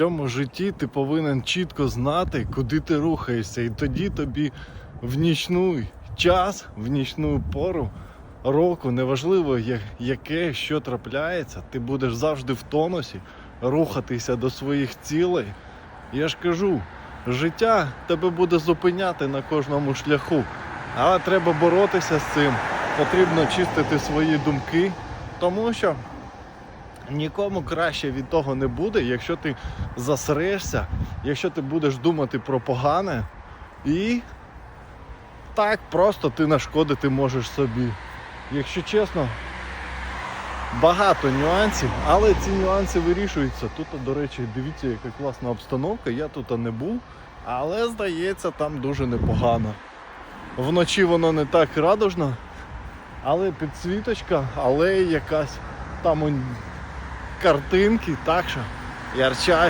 цьому житті ти повинен чітко знати, куди ти рухаєшся, і тоді тобі в нічну час, в нічну пору року, неважливо яке, що трапляється, ти будеш завжди в тонусі рухатися до своїх цілей. Я ж кажу, життя тебе буде зупиняти на кожному шляху, але треба боротися з цим. Потрібно чистити свої думки, тому що нікому краще від того не буде, якщо ти засрешся, якщо ти будеш думати про погане, і так просто ти нашкодити можеш собі. Якщо чесно, багато нюансів, але ці нюанси вирішуються. Тут, до речі, дивіться, яка класна обстановка. Я тут не був, але здається, там дуже непогано. Вночі воно не так радужно, але підсвіточка, але якась там картинки, так що ярчай.